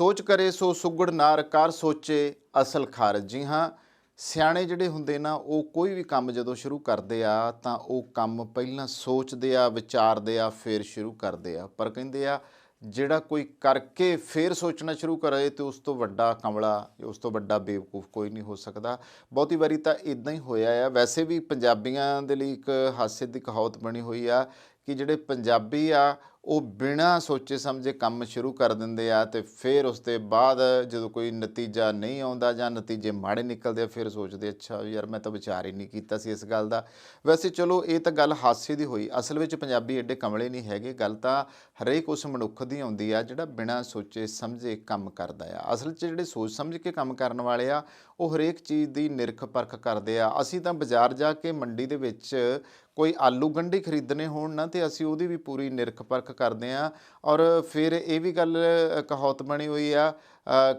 ਸੋਚ ਕਰੇ ਸੋ ਸੁਗੜ ਨਾਰ ਕਰ ਸੋਚੇ ਅਸਲ ਖਾਰਜ ਜੀ ਹਾਂ, ਸਿਆਣੇ ਜਿਹੜੇ ਹੁੰਦੇ ਨਾ, ਉਹ ਕੋਈ ਵੀ ਕੰਮ ਜਦੋਂ ਸ਼ੁਰੂ ਕਰਦੇ ਆ, ਤਾਂ ਉਹ ਕੰਮ ਪਹਿਲਾਂ ਸੋਚਦੇ ਆ, ਵਿਚਾਰਦੇ ਆ, ਫਿਰ ਸ਼ੁਰੂ ਕਰਦੇ ਆ। ਪਰ ਕਹਿੰਦੇ ਆ, ਜਿਹੜਾ ਕੋਈ ਕਰਕੇ ਫਿਰ ਸੋਚਣਾ ਸ਼ੁਰੂ ਕਰੇ, ਤੇ ਉਸ ਤੋਂ ਵੱਡਾ ਕਮਲਾ, ਉਸ ਤੋਂ ਵੱਡਾ ਬੇਵਕੂਫ ਕੋਈ ਨਹੀਂ ਹੋ ਸਕਦਾ। ਬਹੁਤੀ ਵਾਰੀ ਤਾਂ ਇਦਾਂ ਹੀ ਹੋਇਆ ਆ। ਵੈਸੇ ਵੀ ਪੰਜਾਬੀਆਂ ਦੇ ਲਈ ਇੱਕ ਹਾਸੇ ਦੀ ਕਹਾਵਤ ਬਣੀ ਹੋਈ ਆ ਕਿ ਜਿਹੜੇ ਪੰਜਾਬੀ ਆ ਉਹ ਬਿਨਾਂ ਸੋਚੇ ਸਮਝੇ ਕੰਮ ਸ਼ੁਰੂ ਕਰ ਦਿੰਦੇ ਆ ਤੇ ਫਿਰ ਉਸ ਤੋਂ ਬਾਅਦ ਜਦੋਂ ਕੋਈ ਨਤੀਜਾ ਨਹੀਂ ਆਉਂਦਾ ਜਾਂ ਨਤੀਜੇ ਮਾੜੇ ਨਿਕਲਦੇ ਆ, ਫਿਰ ਸੋਚਦੇ ਅੱਛਾ ਯਾਰ ਮੈਂ ਤਾਂ ਵਿਚਾਰ ਹੀ ਨਹੀਂ ਕੀਤਾ ਸੀ ਇਸ ਗੱਲ ਦਾ। ਵੈਸੇ ਚਲੋ ਇਹ ਤਾਂ ਗੱਲ ਹਾਸੇ ਦੀ ਹੋਈ। ਅਸਲ ਵਿੱਚ ਪੰਜਾਬੀ ਐਡੇ ਕਮਲੇ ਨਹੀਂ ਹੈਗੇ। ਗੱਲ ਤਾਂ ਹਰੇਕ ਉਸ ਮਨੁੱਖ ਦੀ ਆਉਂਦੀ ਆ ਜਿਹੜਾ ਬਿਨਾਂ ਸੋਚੇ ਸਮਝੇ ਕੰਮ ਕਰਦਾ ਆ। ਅਸਲ 'ਚ ਜਿਹੜੇ ਸੋਚ ਸਮਝ ਕੇ ਕੰਮ ਕਰਨ ਵਾਲੇ ਆ, ਉਹ ਹਰੇਕ ਚੀਜ਼ ਦੀ ਨਿਰਖ ਪਰਖ ਕਰਦੇ ਆ। ਅਸੀਂ ਤਾਂ ਬਾਜ਼ਾਰ ਜਾ ਕੇ ਮੰਡੀ ਦੇ ਵਿੱਚ ਕੋਈ ਆਲੂ ਗੰਢੀ ਖਰੀਦਣੇ ਹੋਣ ਨਾ ਤੇ ਅਸੀਂ ਉਹਦੀ ਵੀ ਪੂਰੀ ਨਿਰਖ ਪਰਖ ਕਰਦੇ ਆ। ਔਰ ਫਿਰ ਇਹ ਵੀ ਗੱਲ ਅ, ਕਹਾਵਤ ਬਣੀ ਹੋਈ ਆ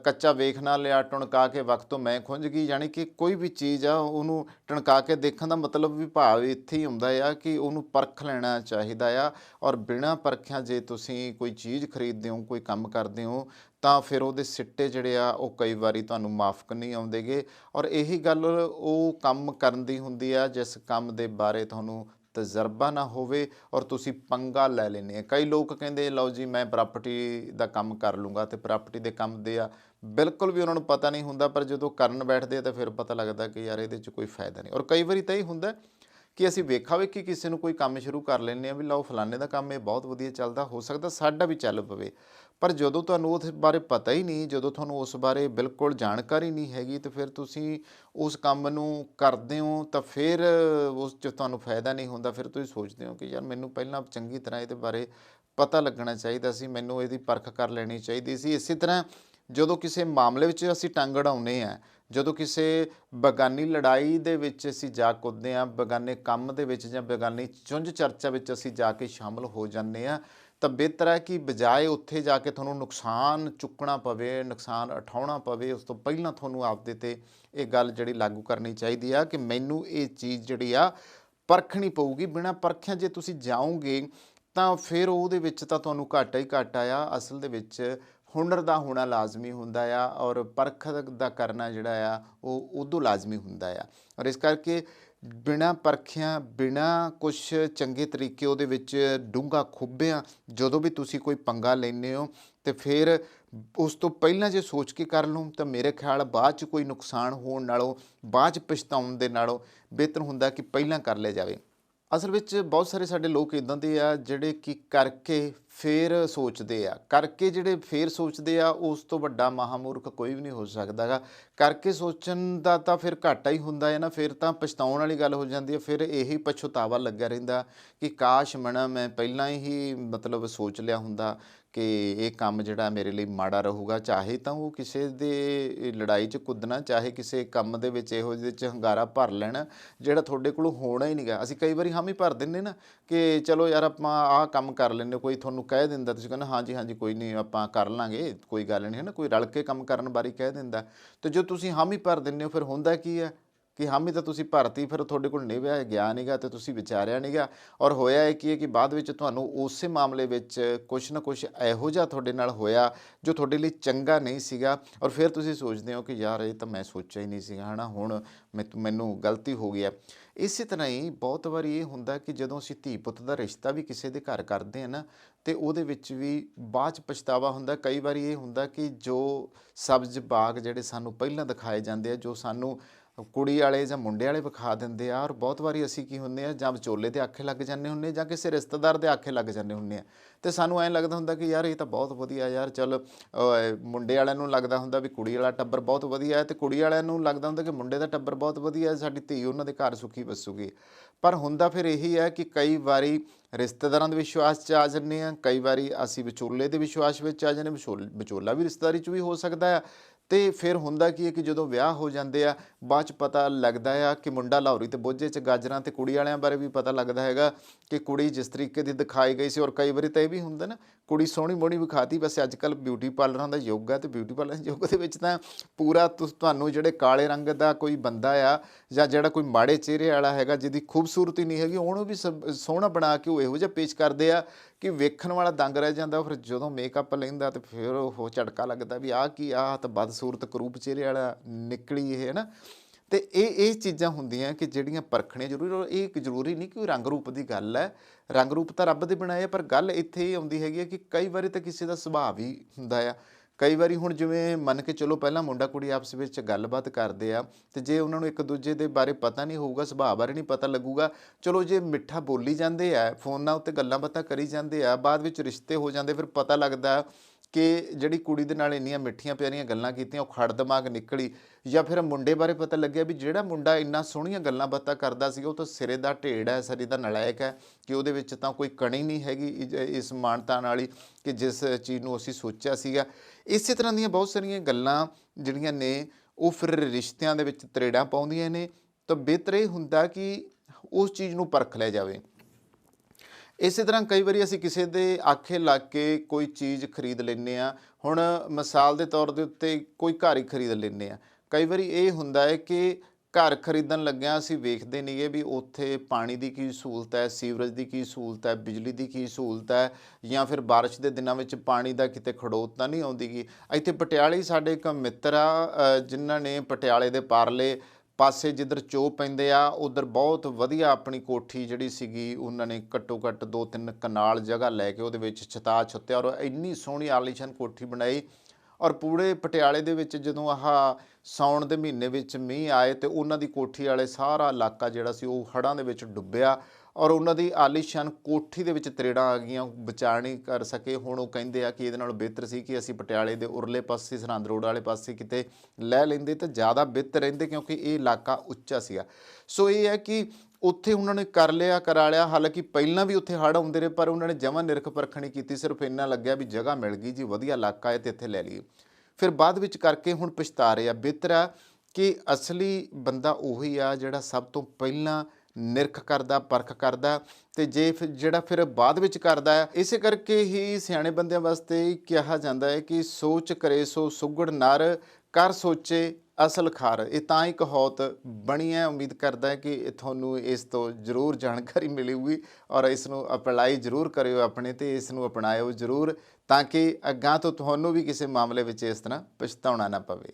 ਕੱਚਾ ਵੇਖ ਨਾ ਲਿਆ ਟੁਣਕਾ ਕੇ ਵਕਤੋਂ ਮੈਂ ਖੁੰਝ ਗਈ। ਯਾਨੀ ਕਿ ਕੋਈ ਵੀ ਚੀਜ਼ ਆ ਉਹਨੂੰ ਟਣਕਾ ਕੇ ਦੇਖਣ ਦਾ ਮਤਲਬ ਵੀ ਭਾਵ ਇੱਥੇ ਹੀ ਹੁੰਦਾ ਆ ਕਿ ਉਹਨੂੰ ਪਰਖ ਲੈਣਾ ਚਾਹੀਦਾ ਆ। ਔਰ ਬਿਨਾਂ ਪਰਖਿਆ ਜੇ ਤੁਸੀਂ ਕੋਈ ਚੀਜ਼ ਖਰੀਦਦੇ ਹੋ ਕੋਈ ਕੰਮ ਕਰਦੇ ਹੋ ਤਾਂ ਫਿਰ ਉਹਦੇ ਸਿੱਟੇ ਜਿਹੜੇ ਆ ਉਹ ਕਈ ਵਾਰੀ ਤੁਹਾਨੂੰ ਮਾਫਕ ਨਹੀਂ ਆਉਂਦੇਗੇ। ਔਰ ਇਹੀ ਗੱਲ ਉਹ ਕੰਮ ਕਰਨ ਦੀ ਹੁੰਦੀ ਆ ਜਿਸ ਕੰਮ ਦੇ ਬਾਰੇ ਤੁਹਾਨੂੰ ਤਜਰਬਾ ਨਾ ਹੋਵੇ ਔਰ ਤੁਸੀਂ ਪੰਗਾ ਲੈ ਲੈਨੇ ਆ। ਕਈ ਲੋਕ ਕਹਿੰਦੇ, ਲਓ ਜੀ, ਮੈਂ ਪ੍ਰਾਪਰਟੀ ਦਾ ਕੰਮ ਕਰ ਲੂੰਗਾ ਤੇ ਪ੍ਰਾਪਰਟੀ ਦੇ ਕੰਮ ਦੇ ਆ। ਬਿਲਕੁਲ ਵੀ ਉਹਨਾਂ ਨੂੰ ਪਤਾ ਨਹੀਂ ਹੁੰਦਾ, ਪਰ ਜਦੋਂ ਕਰਨ ਬੈਠਦੇ ਆ ਤਾਂ ਫਿਰ ਪਤਾ ਲੱਗਦਾ ਕਿ ਯਾਰ ਇਹਦੇ 'ਚ ਕੋਈ ਫਾਇਦਾ ਨਹੀਂ। ਔਰ ਕਈ ਵਾਰੀ ਤਾਂ ਇਹ ਹੁੰਦਾ ਕਿ ਅਸੀਂ ਵੇਖਾ ਵੇਖੀ ਕਿਸੇ ਨੂੰ ਕੋਈ ਕੰਮ ਸ਼ੁਰੂ ਕਰ ਲੈਂਦੇ ਆ ਵੀ, ਲਓ, ਫਲਾਣੇ ਦਾ ਕੰਮ ਇਹ ਬਹੁਤ ਵਧੀਆ ਚੱਲਦਾ, ਹੋ ਸਕਦਾ ਸਾਡਾ ਵੀ ਚੱਲ ਪਵੇ। ਪਰ ਜਦੋਂ ਤੁਹਾਨੂੰ ਉਸ ਬਾਰੇ ਪਤਾ ਹੀ ਨਹੀਂ, ਜਦੋਂ ਤੁਹਾਨੂੰ ਉਸ ਬਾਰੇ ਬਿਲਕੁਲ ਜਾਣਕਾਰੀ ਨਹੀਂ ਹੈਗੀ ਤੇ ਫਿਰ ਤੁਸੀਂ ਉਸ ਕੰਮ ਨੂੰ ਕਰਦੇ ਹੋ ਤਾਂ ਫਿਰ ਉਸ 'ਚ ਤੁਹਾਨੂੰ ਫਾਇਦਾ ਨਹੀਂ ਹੁੰਦਾ। ਫਿਰ ਤੁਸੀਂ ਸੋਚਦੇ ਹੋ ਕਿ ਯਾਰ ਮੈਨੂੰ ਪਹਿਲਾਂ ਚੰਗੀ ਤਰ੍ਹਾਂ ਇਹਦੇ ਬਾਰੇ ਪਤਾ ਲੱਗਣਾ ਚਾਹੀਦਾ ਸੀ, ਮੈਨੂੰ ਇਹਦੀ ਪਰਖ ਕਰ ਲੈਣੀ ਚਾਹੀਦੀ ਸੀ। ਇਸੇ ਤਰ੍ਹਾਂ ਜਦੋਂ ਕਿਸੇ ਮਾਮਲੇ ਵਿੱਚ ਅਸੀਂ ਟੰਗ ਅੜਾਉਂਦੇ ਆ ਜਦੋਂ ਕਿਸੇ ਬਗਾਨੀ ਲੜਾਈ ਦੇ ਵਿੱਚ ਅਸੀਂ ਜਾ ਕੁੱਦਦੇ ਆ ਬਗਾਨੇ ਕੰਮ ਦੇ ਵਿੱਚ ਜਾਂ ਬਗਾਨੀ ਚੁੰਝ ਚਰਚਾ ਵਿੱਚ ਅਸੀਂ ਜਾ ਕੇ ਸ਼ਾਮਲ ਹੋ ਜਾਂਦੇ ਆ ਤਾਂ ਬਿਹਤਰ ਹੈ ਕਿ ਬਜਾਏ ਉੱਥੇ ਜਾ ਕੇ ਤੁਹਾਨੂੰ ਨੁਕਸਾਨ ਚੁੱਕਣਾ ਪਵੇ, ਨੁਕਸਾਨ ਉਠਾਉਣਾ ਪਵੇ, ਉਸ ਤੋਂ ਪਹਿਲਾਂ ਤੁਹਾਨੂੰ ਆਪਦੇ ਤੇ ਇਹ ਗੱਲ ਜਿਹੜੀ ਲਾਗੂ ਕਰਨੀ ਚਾਹੀਦੀ ਆ ਕਿ ਮੈਨੂੰ ਇਹ ਚੀਜ਼ ਜਿਹੜੀ ਆ ਪਰਖਣੀ ਪਊਗੀ। ਬਿਨਾਂ ਪਰਖਿਆ ਜੇ ਤੁਸੀਂ ਜਾਓਗੇ ਤਾਂ ਫਿਰ ਉਹਦੇ ਵਿੱਚ ਤਾਂ ਤੁਹਾਨੂੰ ਘਾਟਾ ਹੀ ਘਾਟਾ ਆ। ਅਸਲ ਦੇ ਵਿੱਚ ਹੁਨਰ ਦਾ ਹੋਣਾ ਲਾਜ਼ਮੀ ਹੁੰਦਾ ਆ ਔਰ ਪਰਖ ਦਾ ਕਰਨਾ ਜਿਹੜਾ ਆ, ਉਹ ਉਦੋਂ ਲਾਜ਼ਮੀ ਹੁੰਦਾ ਆ। ਔਰ ਇਸ ਕਰਕੇ ਬਿਨਾ ਪਰਖਿਆਂ, ਬਿਨਾ ਕੁਝ ਚੰਗੇ ਤਰੀਕੇ ਉਹਦੇ ਵਿੱਚ ਡੂੰਘਾ ਖੁੱਬਿਆਂ ਜਦੋਂ ਵੀ ਤੁਸੀਂ ਕੋਈ ਪੰਗਾ ਲੈਂਦੇ ਹੋ ਤੇ ਫਿਰ ਉਸ ਤੋਂ ਪਹਿਲਾਂ ਜੇ ਸੋਚ ਕੇ ਕਰ ਲਓ ਤਾਂ ਮੇਰੇ ਖਿਆਲ ਬਾਅਦ ਚ ਕੋਈ ਨੁਕਸਾਨ ਹੋਣ ਨਾਲੋਂ, ਬਾਅਦ ਚ ਪਛਤਾਉਣ ਦੇ ਨਾਲੋਂ ਬਿਹਤਰ ਹੁੰਦਾ ਕਿ ਪਹਿਲਾਂ ਕਰ ਲਿਆ ਜਾਵੇ। ਅਸਲ ਵਿੱਚ ਬਹੁਤ ਸਾਰੇ ਸਾਡੇ ਲੋਕ ਇਦਾਂ ਦੇ ਆ, ਜਿਹੜੇ ਕਿ ਕਰਕੇ ਫੇਰ ਸੋਚਦੇ ਆ। ਕਰਕੇ ਜਿਹੜੇ ਫੇਰ ਸੋਚਦੇ ਆ, ਉਸ ਤੋਂ ਵੱਡਾ ਮਹਾਮੂਰਖ ਕੋਈ ਵੀ ਨਹੀਂ ਹੋ ਸਕਦਾਗਾ ਕਰਕੇ ਸੋਚਣ ਦਾ ਤਾਂ ਫਿਰ ਘਾਟਾ ਹੀ ਹੁੰਦਾ ਹੈ ਨਾ, ਫਿਰ ਤਾਂ ਪਛਤਾਉਣ ਵਾਲੀ ਗੱਲ ਹੋ ਜਾਂਦੀ ਹੈ। ਫਿਰ ਇਹੀ ਪਛਤਾਵਾ ਲੱਗਿਆ ਰਹਿੰਦਾ ਕਿ ਕਾਸ਼ ਮਣਾ ਮੈਂ ਪਹਿਲਾਂ ਹੀ ਮਤਲਬ ਸੋਚ ਲਿਆ ਹੁੰਦਾ ਕਿ ਇਹ ਕੰਮ ਜਿਹੜਾ ਮੇਰੇ ਲਈ ਮਾੜਾ ਰਹੂਗਾ, ਚਾਹੇ ਤਾਂ ਉਹ ਕਿਸੇ ਦੇ ਲੜਾਈ 'ਚ ਕੁੱਦਣਾ, ਚਾਹੇ ਕਿਸੇ ਕੰਮ ਦੇ ਵਿੱਚ ਇਹੋ ਜਿਹੇ 'ਚ ਹੰਗਾਰਾ ਭਰ ਲੈਣਾ, ਜਿਹੜਾ ਤੁਹਾਡੇ ਕੋਲੋਂ ਹੋਣਾ ਹੀ ਨਹੀਂਗਾ ਅਸੀਂ ਕਈ ਵਾਰੀ ਹਾਮੀ ਭਰ ਦਿੰਨੇ ਨਾ ਕਿ ਚਲੋ ਯਾਰ ਆਪਾਂ ਆਹ ਕੰਮ ਕਰ ਲੈਂਦੇ ਕੋਈ ਤੁਹਾਨੂੰ ਕਹਿ ਦਿੰਦਾ, ਤੁਸੀਂ ਕਹਿੰਦੇ, ਹਾਂਜੀ ਹਾਂਜੀ, ਕੋਈ ਨਹੀਂ, ਆਪਾਂ ਕਰ ਲਾਂਗੇ, ਕੋਈ ਗੱਲ ਨਹੀਂ ਹੈ ਨਾ ਕੋਈ ਰਲ ਕੇ ਕੰਮ ਕਰਨ ਬਾਰੇ ਕਹਿ ਦਿੰਦਾ। ਤੇ ਜੋ ਤੁਸੀਂ ਹਾਮੀ ਭਰ ਦਿੰਦੇ ਹੋ, ਫਿਰ ਹੁੰਦਾ ਕੀ ਹੈ? ਕਿ ਹਾਮੀ ਤਾਂ ਤੁਸੀਂ ਭਰਤੀ, ਫਿਰ ਤੁਹਾਡੇ ਕੋਲ ਨਿਭਿਆ ਗਿਆ ਨਹੀਂਗਾ ਤੇ ਤੁਸੀਂ ਵਿਚਾਰਿਆ ਨਹੀਂਗਾ ਔਰ ਹੋਇਆ ਇਹ ਕੀ ਹੈ ਕਿ ਬਾਅਦ ਵਿੱਚ ਤੁਹਾਨੂੰ ਉਸੇ ਮਾਮਲੇ ਵਿੱਚ ਕੁਝ ਨਾ ਕੁਝ ਇਹੋ ਜਿਹਾ ਤੁਹਾਡੇ ਨਾਲ ਹੋਇਆ ਜੋ ਤੁਹਾਡੇ ਲਈ ਚੰਗਾ ਨਹੀਂ ਸੀਗਾ। ਔਰ ਫਿਰ ਤੁਸੀਂ ਸੋਚਦੇ ਹੋ ਕਿ ਯਾਰ, ਇਹ ਤਾਂ ਮੈਂ ਸੋਚਿਆ ਹੀ ਨਹੀਂ ਸੀਗਾ, ਹਨਾ? ਹੁਣ ਮੈਂ ਮੈਨੂੰ ਗਲਤੀ ਹੋ ਗਈ ਹੈ। ਇਸੇ ਤਰ੍ਹਾਂ ਹੀ ਬਹੁਤ ਵਾਰੀ ਇਹ ਹੁੰਦਾ ਕਿ ਜਦੋਂ ਅਸੀਂ ਧੀ ਪੁੱਤ ਦਾ ਰਿਸ਼ਤਾ ਵੀ ਕਿਸੇ ਦੇ ਘਰ ਕਰਦੇ ਆ ਨਾ, ਤੇ ਉਹਦੇ ਵਿੱਚ ਵੀ ਬਾਅਦ ਚ ਪਛਤਾਵਾ ਹੁੰਦਾ। ਕਈ ਵਾਰੀ ਇਹ ਹੁੰਦਾ ਕਿ ਜੋ ਸਬਜ਼ ਬਾਗ ਜਿਹੜੇ ਸਾਨੂੰ ਪਹਿਲਾਂ ਦਿਖਾਏ ਜਾਂਦੇ ਆ, ਜੋ ਸਾਨੂੰ ਕੁੜੀ ਵਾਲੇ ਜਾਂ ਮੁੰਡੇ ਵਾਲੇ ਵਿਖਾ ਦਿੰਦੇ ਆ ਔਰ ਬਹੁਤ ਵਾਰੀ ਅਸੀਂ ਕੀ ਹੁੰਦੇ ਆ, ਜਾਂ ਵਿਚੋਲੇ ਦੇ ਆਖੇ ਲੱਗ ਜਾਂਦੇ ਹੁੰਦੇ ਜਾਂ ਕਿਸੇ ਰਿਸ਼ਤੇਦਾਰ ਦੇ ਆਖੇ ਲੱਗ ਜਾਂਦੇ ਹੁੰਦੇ ਆ। ਤੇ ਸਾਨੂੰ ਐਂ ਲੱਗਦਾ ਹੁੰਦਾ ਕਿ ਯਾਰ ਇਹ ਤਾਂ ਬਹੁਤ ਵਧੀਆ ਯਾਰ, ਚਲ ਮੁੰਡੇ ਵਾਲਿਆਂ ਨੂੰ ਲੱਗਦਾ ਹੁੰਦਾ ਵੀ ਕੁੜੀ ਵਾਲਾ ਟੱਬਰ ਬਹੁਤ ਵਧੀਆ ਹੈ ਤੇ ਕੁੜੀ ਵਾਲਿਆਂ ਨੂੰ ਲੱਗਦਾ ਹੁੰਦਾ ਕਿ ਮੁੰਡੇ ਦਾ ਟੱਬਰ ਬਹੁਤ ਵਧੀਆ ਹੈ, ਸਾਡੀ ਧੀ ਉਹਨਾਂ ਦੇ ਘਰ ਸੁਖੀ ਵਸੂਗੀ। ਪਰ ਹੁੰਦਾ ਫਿਰ ਇਹੀ ਹੈ ਕਿ ਕਈ ਵਾਰੀ ਰਿਸ਼ਤੇਦਾਰਾਂ ਦੇ ਵਿਸ਼ਵਾਸ 'ਚ ਆ ਜੰਨੇ ਆ, ਕਈ ਵਾਰੀ ਅਸੀਂ ਵਿਚੋਲੇ ਦੇ ਵਿਸ਼ਵਾਸ ਵਿੱਚ ਆ ਜਾਂਦੇ ਵਿਚੋਲ- ਵਿਚੋਲਾ ਵੀ ਰਿਸ਼ਤੇਦਾਰੀ 'ਚ ਵੀ ਹੋ ਸਕਦਾ ਹੈ ਤੇ ਫਿਰ ਹੁੰਦਾ ਕੀ ਹੈ ਕਿ ਜਦੋਂ ਵਿਆਹ ਹੋ ਜਾਂਦੇ ਆ, ਬਾਅਦ ਚ ਪਤਾ ਲੱਗਦਾ ਆ ਕਿ ਮੁੰਡਾ ਲਾਹੌਰੀ ਤੇ ਬੋਝੇ ਚ ਗਾਜਰਾਂ ਤੇ ਕੁੜੀ ਵਾਲਿਆਂ ਬਾਰੇ ਵੀ ਪਤਾ ਲੱਗਦਾ ਹੈਗਾ ਕਿ ਕੁੜੀ ਜਿਸ ਤਰੀਕੇ ਦੀ ਦਿਖਾਈ ਗਈ ਸੀ ਔਰ ਕਈ ਵਾਰੀ ਤਾਂ ਇਹ ਵੀ ਹੁੰਦਾ ਨਾ, ਕੁੜੀ ਸੋਹਣੀ ਮੋਹਣੀ ਵਿਖਾਤੀ ਬਸ ਅੱਜ ਕੱਲ ਬਿਊਟੀ ਪਾਰਲਰਾਂ ਦਾ ਯੁੱਗ ਆ ਤੇ ਬਿਊਟੀ ਪਾਰਲਰ ਦੇ ਯੁੱਗ ਦੇ ਵਿੱਚ ਤਾਂ ਪੂਰਾ ਤੁਸ- ਤੁਹਾਨੂੰ ਜਿਹੜੇ ਕਾਲੇ ਰੰਗ ਦਾ ਕੋਈ ਬੰਦਾ ਆ ਜਾਂ ਜਿਹੜਾ ਕੋਈ ਮਾੜੇ ਚਿਹਰੇ ਵਾਲਾ ਹੈਗਾ ਜਿਹਦੀ ਖੂਬਸੂਰਤੀ ਨਹੀਂ ਹੈਗੀ, ਉਹਨੂੰ ਵੀ ਸਬ- ਸੋਹਣਾ ਬਣਾ ਕੇ ਉਹ ਇਹੋ ਜਿਹਾ ਪੇਸ਼ ਕਰਦੇ ਆ ਕਿ ਵੇਖਣ ਵਾਲਾ ਦੰਗ ਰਹਿ ਜਾਂਦਾ, ਫਿਰ ਜਦੋਂ ਮੇਕਅਪ ਲੈਂਦਾ ਤੇ ਫਿਰ ਉਹ ਝਟਕਾ ਲੱਗਦਾ ਵੀ ਆਹ ਕੀ, ਆਹ ਤਾਂ ਬਦਸੂਰਤ ਕਰੂਪ ਚਿਹਰੇ ਵਾਲਾ ਨਿਕਲੀ ਇਹ ਹੈ ਨਾ ਤੇ ਇਹ ਇਹ ਚੀਜ਼ਾਂ ਹੁੰਦੀਆਂ ਕਿ ਜਿਹੜੀਆਂ ਪਰਖਣੀਆਂ ਜ਼ਰੂਰੀ ਔਰ ਇਹ ਇੱਕ ਜ਼ਰੂਰੀ ਨਹੀਂ ਕਿ ਉਹ ਰੰਗ ਰੂਪ ਦੀ ਗੱਲ ਹੈ। ਰੰਗ ਰੂਪ ਤਾਂ ਰੱਬ ਦੇ ਬਣਾਏ ਆ, ਪਰ ਗੱਲ ਇੱਥੇ ਇਹ ਆਉਂਦੀ ਹੈਗੀ ਹੈ ਕਿ ਕਈ ਵਾਰੀ ਤਾਂ ਕਿਸੇ ਦਾ ਸੁਭਾਅ ਵੀ ਹੁੰਦਾ ਆ। ਕਈ ਵਾਰੀ ਹੁਣ ਜਿਵੇਂ ਮੰਨ ਕੇ ਚਲੋ ਪਹਿਲਾਂ ਮੁੰਡਾ ਕੁੜੀ ਆਪਸ ਵਿੱਚ ਗੱਲਬਾਤ ਕਰਦੇ ਆ ਤੇ ਜੇ ਉਹਨਾਂ ਨੂੰ ਇੱਕ ਦੂਜੇ ਦੇ ਬਾਰੇ ਪਤਾ ਨਹੀਂ ਹੋਊਗਾ ਸੁਭਾਅ ਬਾਰੇ ਨਹੀਂ ਪਤਾ ਲੱਗੂਗਾ ਚਲੋ ਜੇ ਮਿੱਠਾ ਬੋਲੀ ਜਾਂਦੇ ਆ ਫੋਨਾਂ ਉੱਤੇ ਗੱਲਾਂ ਬਾਤਾਂ ਕਰੀ ਜਾਂਦੇ ਆ ਬਾਅਦ ਵਿੱਚ ਰਿਸ਼ਤੇ ਹੋ ਜਾਂਦੇ ਫਿਰ ਪਤਾ ਲੱਗਦਾ ਕਿ ਜਿਹੜੀ ਕੁੜੀ ਦੇ ਨਾਲ ਇੰਨੀਆਂ ਮਿੱਠੀਆਂ ਪਿਆਰੀਆਂ ਗੱਲਾਂ ਕੀਤੀਆਂ, ਉਹ ਖੜ ਦਿਮਾਗ ਨਿਕਲੀ ਜਾਂ ਫਿਰ ਮੁੰਡੇ ਬਾਰੇ ਪਤਾ ਲੱਗਿਆ ਵੀ ਜਿਹੜਾ ਮੁੰਡਾ ਇੰਨਾ ਸੋਹਣੀਆਂ ਗੱਲਾਂ ਬਾਤਾਂ ਕਰਦਾ ਸੀਗਾ ਉਹ ਤਾਂ ਸਿਰੇ ਦਾ ਢੇੜ ਹੈ, ਸਿਰੇ ਦਾ ਨਲਾਇਕ ਹੈ ਕਿ ਉਹਦੇ ਵਿੱਚ ਤਾਂ ਕੋਈ ਕਣੀ ਨਹੀਂ ਹੈਗੀ ਇਸ ਮਾਨਤਾ ਵਾਲੀ ਕਿ ਜਿਸ ਚੀਜ਼ ਨੂੰ ਅਸੀਂ ਸੋਚਿਆ ਸੀਗਾ। ਇਸੇ ਤਰ੍ਹਾਂ ਦੀਆਂ ਬਹੁਤ ਸਾਰੀਆਂ ਗੱਲਾਂ ਜਿਹੜੀਆਂ ਨੇ, ਉਹ ਫਿਰ ਰਿਸ਼ਤਿਆਂ ਦੇ ਵਿੱਚ ਤਰੇੜਾਂ ਪਾਉਂਦੀਆਂ ਨੇ ਤਾਂ ਬਿਹਤਰ ਇਹ ਹੁੰਦਾ ਕਿ ਉਸ ਚੀਜ਼ ਨੂੰ ਪਰਖ ਲਿਆ ਜਾਵੇ। ਇਸੇ ਤਰ੍ਹਾਂ ਕਈ ਵਾਰੀ ਅਸੀਂ ਕਿਸੇ ਦੇ ਆਖੇ ਲੱਗ ਕੇ ਕੋਈ ਚੀਜ਼ ਖਰੀਦ ਲੈਂਦੇ ਆ ਹੁਣ ਮਿਸਾਲ ਦੇ ਤੌਰ ਦੇ ਉੱਤੇ ਕੋਈ ਘਰ ਹੀ ਖਰੀਦ ਲੈਂਦੇ ਆ ਕਈ ਵਾਰੀ ਇਹ ਹੁੰਦਾ ਹੈ ਕਿ ਘਰ ਖਰੀਦਣ ਲੱਗਿਆਂ ਅਸੀਂ ਵੇਖਦੇ ਨਹੀਂਗੇ ਵੀ ਉੱਥੇ ਪਾਣੀ ਦੀ ਕੀ ਸਹੂਲਤ ਹੈ, ਸੀਵਰੇਜ ਦੀ ਕੀ ਸਹੂਲਤ ਹੈ, ਬਿਜਲੀ ਦੀ ਕੀ ਸਹੂਲਤ ਹੈ ਜਾਂ ਫਿਰ ਬਾਰਿਸ਼ ਦੇ ਦਿਨਾਂ ਵਿੱਚ ਪਾਣੀ ਦਾ ਕਿਤੇ ਖੜੋਤ ਤਾਂ ਨਹੀਂ ਆਉਂਦੀਗੀ ਇੱਥੇ ਪਟਿਆਲੇ ਸਾਡੇ ਇੱਕ ਮਿੱਤਰ ਆ ਜਿਨ੍ਹਾਂ ਨੇ ਪਟਿਆਲੇ ਦੇ ਪਾਰਲੇ ਪਾਸੇ ਜਿੱਧਰ ਚੋ ਪੈਂਦੇ ਆ, ਉਧਰ ਬਹੁਤ ਵਧੀਆ ਆਪਣੀ ਕੋਠੀ ਜਿਹੜੀ ਸੀਗੀ, ਉਹਨਾਂ ਨੇ ਘੱਟੋ ਘੱਟ ਦੋ ਤਿੰਨ ਕਨਾਲ ਜਗ੍ਹਾ ਲੈ ਕੇ ਉਹਦੇ ਵਿੱਚ ਛਤਾ ਛੁੱਤਿਆ ਔਰ ਇੰਨੀ ਸੋਹਣੀ ਆਲੀਸ਼ਾਨ ਕੋਠੀ ਬਣਾਈ ਔਰ ਪੂਰੇ ਪਟਿਆਲੇ ਦੇ ਵਿੱਚ ਜਦੋਂ ਆਹ ਸਾਉਣ ਦੇ ਮਹੀਨੇ ਵਿੱਚ ਮੀਂਹ ਆਏ ਤੇ ਉਹਨਾਂ ਦੀ ਕੋਠੀ ਵਾਲੇ ਸਾਰਾ ਇਲਾਕਾ ਜਿਹੜਾ ਸੀ ਉਹ ਹੜ੍ਹਾਂ ਦੇ ਵਿੱਚ ਡੁੱਬਿਆ ਔਰ ਉਹਨਾਂ ਦੀ ਆਲੀਸ਼ਾਨ ਕੋਠੀ ਦੇ ਵਿੱਚ ਤਰੇੜਾਂ ਆ ਗਈਆਂ ਬਚਾ ਨਹੀਂ ਕਰ ਸਕੇ। ਹੁਣ ਉਹ ਕਹਿੰਦੇ ਆ ਕਿ ਇਹਦੇ ਨਾਲ ਬਿਹਤਰ ਸੀ ਕਿ ਅਸੀਂ ਪਟਿਆਲੇ ਦੇ ਉਰਲੇ ਪਾਸੇ, ਸਰਹੰਦ ਰੋਡ ਵਾਲੇ ਪਾਸੇ ਕਿਤੇ ਲੈ ਲੈਂਦੇ ਤਾਂ ਜ਼ਿਆਦਾ ਬਿਹਤਰ ਰਹਿੰਦੇ ਕਿਉਂਕਿ ਇਹ ਇਲਾਕਾ ਉੱਚਾ ਸੀਗਾ। ਸੋ ਇਹ ਹੈ ਕਿ ਉੱਥੇ ਉਹਨਾਂ ਨੇ ਕਰ ਲਿਆ, ਕਰਾ ਲਿਆ। ਹਾਲਾਂਕਿ ਪਹਿਲਾਂ ਵੀ ਉੱਥੇ ਹੜ੍ਹ ਆਉਂਦੇ ਰਹੇ, ਪਰ ਉਹਨਾਂ ਨੇ ਜਮਾਂ ਨਿਰਖ ਪਰਖਣੀ ਕੀਤੀ। ਸਿਰਫ ਇੰਨਾ ਲੱਗਿਆ ਵੀ ਜਗ੍ਹਾ ਮਿਲ ਗਈ ਜੀ, ਵਧੀਆ ਇਲਾਕਾ ਹੈ ਤੇ ਇੱਥੇ ਲੈ ਲਈਏ। ਫਿਰ ਬਾਅਦ ਵਿੱਚ ਕਰਕੇ ਹੁਣ ਪਛਤਾ ਰਿਹਾ ਬਿਹਤਰ ਆ ਕਿ ਅਸਲੀ ਬੰਦਾ ਉਹੀ ਆ ਜਿਹੜਾ ਸਭ ਤੋਂ ਪਹਿਲਾਂ ਨਿਰਖ ਕਰਦਾ, ਪਰਖ ਕਰਦਾ ਤੇ ਜੇ ਫਿਰ ਜਿਹੜਾ ਫਿਰ ਬਾਅਦ ਵਿੱਚ ਕਰਦਾ ਹੈ, ਇਸੇ ਕਰਕੇ ਹੀ ਸਿਆਣੇ ਬੰਦਿਆਂ ਵਾਸਤੇ ਕਿਹਾ ਜਾਂਦਾ ਹੈ ਕਿ ਸੋਚ ਕਰੇ ਸੋ ਸੁਗੜ ਨਰ, ਕਰ ਸੋਚੇ ਅਸਲ ਖਾਰ। ਇਹ ਤਾਂ ਇੱਕ ਕਹਾਵਤ ਬਣੀ ਹੈ ਉਮੀਦ ਕਰਦਾ ਹੈ ਕਿ ਤੁਹਾਨੂੰ ਇਸ ਤੋਂ ਜ਼ਰੂਰ ਜਾਣਕਾਰੀ ਮਿਲੇਗੀ ਔਰ ਇਸ ਨੂੰ ਅਪਲਾਈ ਜ਼ਰੂਰ ਕਰਿਓ ਆਪਣੇ ਤੇ, ਇਸ ਨੂੰ ਅਪਣਾਇਓ ਜ਼ਰੂਰ ਤਾਂ ਕਿ ਅੱਗਾਂ ਤੋਂ ਤੁਹਾਨੂੰ ਵੀ ਕਿਸੇ ਮਾਮਲੇ ਵਿੱਚ ਇਸ ਤਰ੍ਹਾਂ ਪਛਤਾਉਣਾ ਨਾ ਪਵੇ।